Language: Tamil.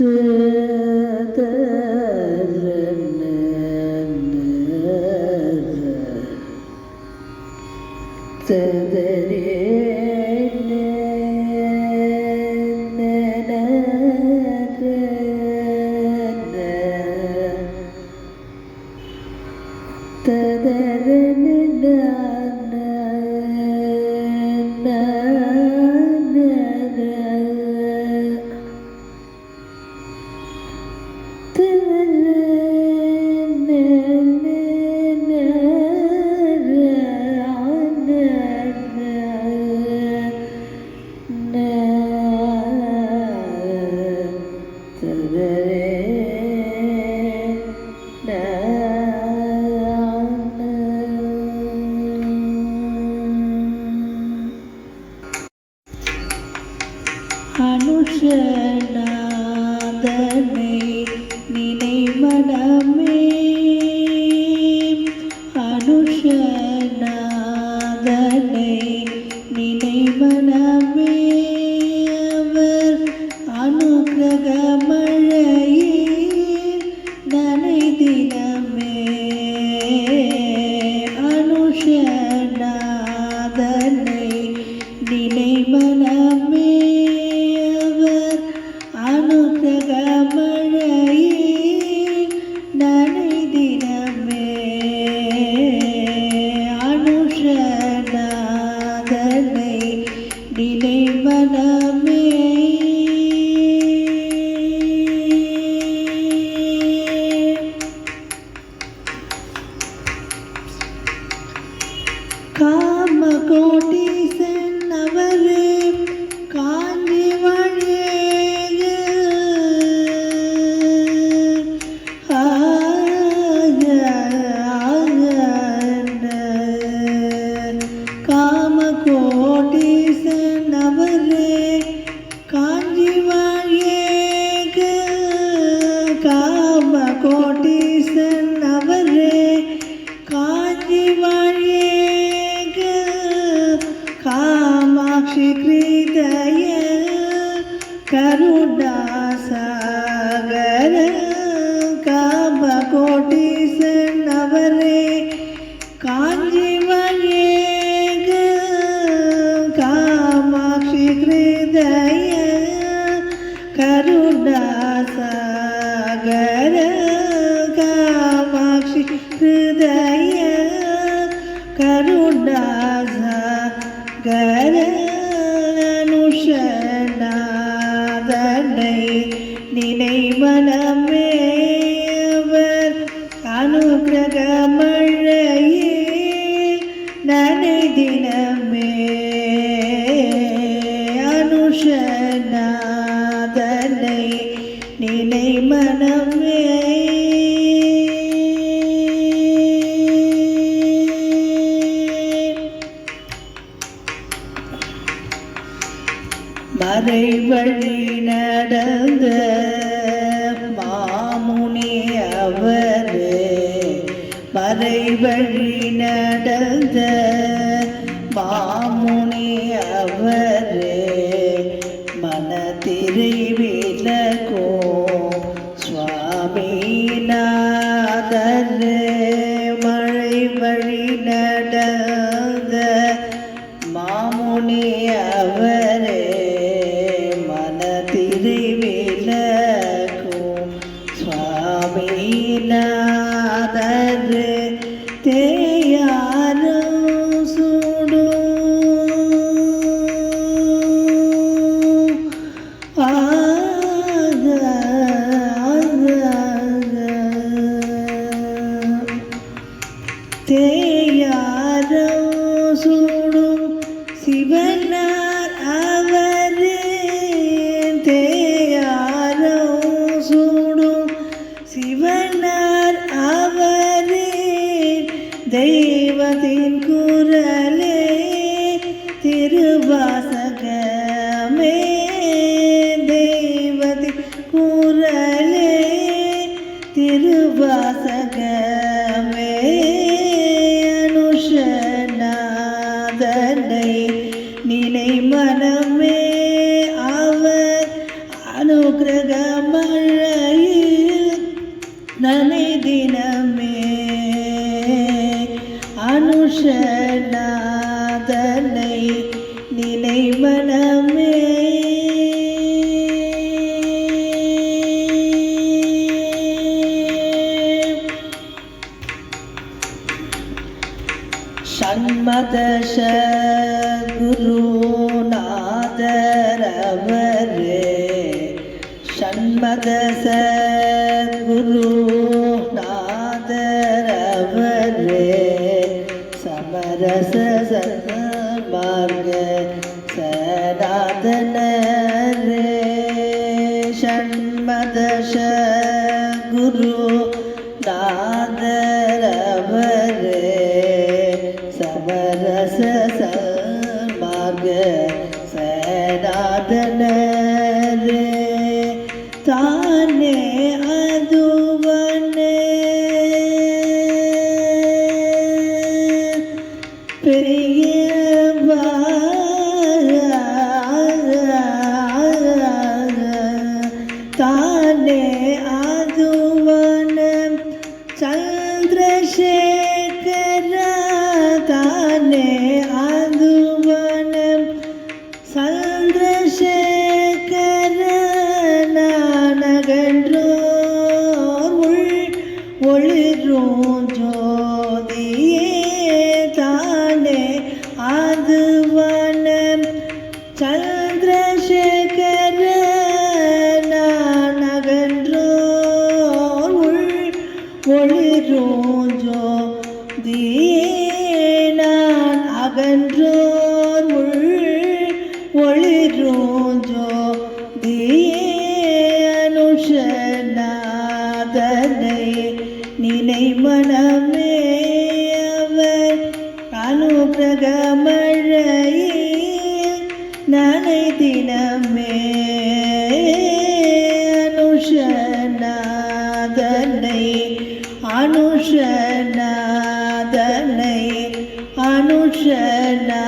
Yeah. அனுஷநாதனை நினை அனுஷநாதனை நினை அவர் அனுகிரக மழையில் நனை தினமே. அனுஷநாதனை நினை காம கோட்டீசன் அவரே காஞ்சி வழியேக காம கோட்டி சென்னவரே காஞ்சி வழியேக காம காஞ்சி காஞ்சி வழியேக காமாட்சி கிருதய கருணாசாகர காமாட்சி ஹிருதய கருணாசாகர அனுஷநாதனை நினை மனமே அவர் அனுகிரக மறை வழி நடந்த மாமுனி அவரே. மறை வழி நடந்த மாமுனி அவரே. மனதிரை விலகோ சுவாமிநாதரே சுவாமிநாதரே தெய்வத்தின் திருவாசகர் அவரே. குருநாதரவரே ஷண்மதச குருநாதரவரே சமரச சன்மார்க சனாதனரே சன்மார்க பூஞ்சோ தியனுஷனாதனை நினை மனமே அவர் அனுகிரகமழையே நனை தினமே அனுஷனாதனை அனுஷனாதனை அனுஷனா